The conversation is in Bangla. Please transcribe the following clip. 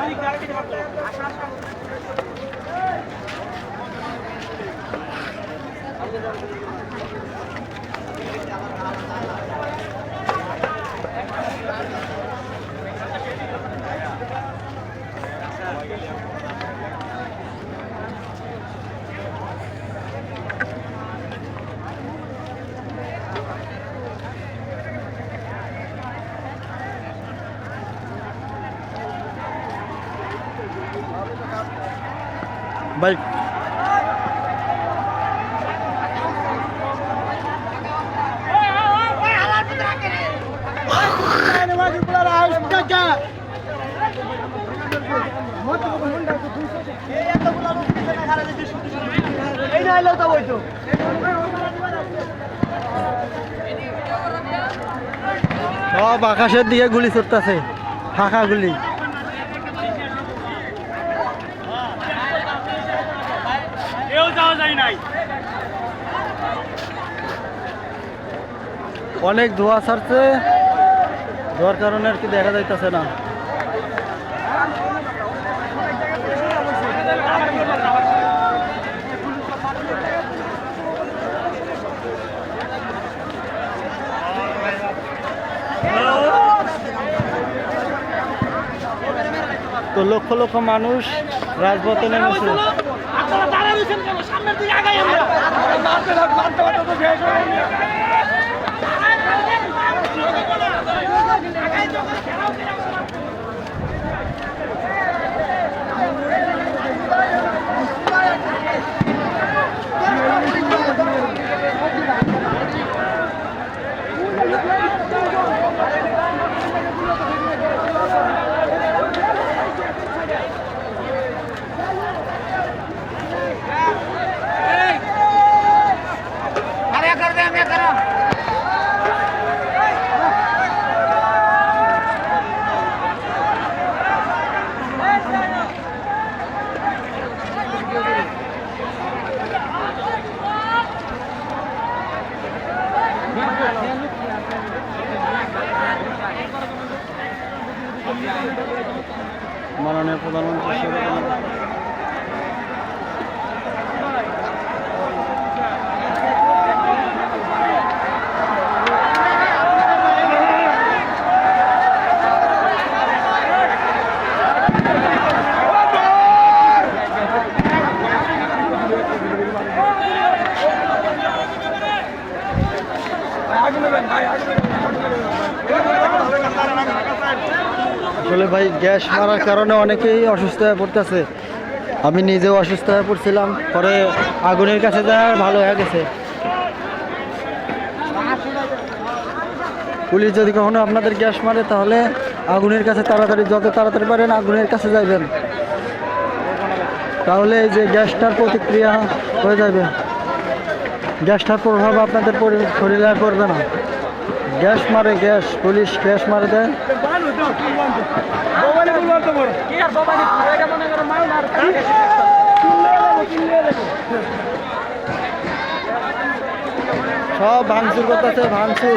Thank you. ভাই। সব আকাশের দিকে গুলি ছুটতেছে ফাঁকা গুলি। অনেক ধোয়া ছাড়ছে। ধোয়ার কারণে আর কি দেখা যাইতেছে না। তো লক্ষ লক্ষ মানুষ রাজপথে নেমেছে। রয়েছেন কেন সামনের দিকে আগাই আমরা। মাননীয় প্রধানমন্ত্রী আসলে ভাই, গ্যাস মারার কারণে অনেকেই অসুস্থ হয়ে পড়তেছে। আমি নিজেও অসুস্থ হয়ে পড়ছিলাম, পরে আগুনের কাছে যা ভালো হয়ে গেছে। পুলিশ যদি কখনো আপনাদের গ্যাস মারে, তাহলে আগুনের কাছে তাড়াতাড়ি, যত তাড়াতাড়ি পারেন আগুনের কাছে যাবেন তাহলে এই যে গ্যাসটার প্রতিক্রিয়া হয়ে যাবে গ্যাসটার প্রভাব আপনাদের শরীরে পড়বে না। গ্যাস মারে গ্যাস, পুলিশ গ্যাস মারে সব ভাঙচুর করতেছে, ভাঙচুর।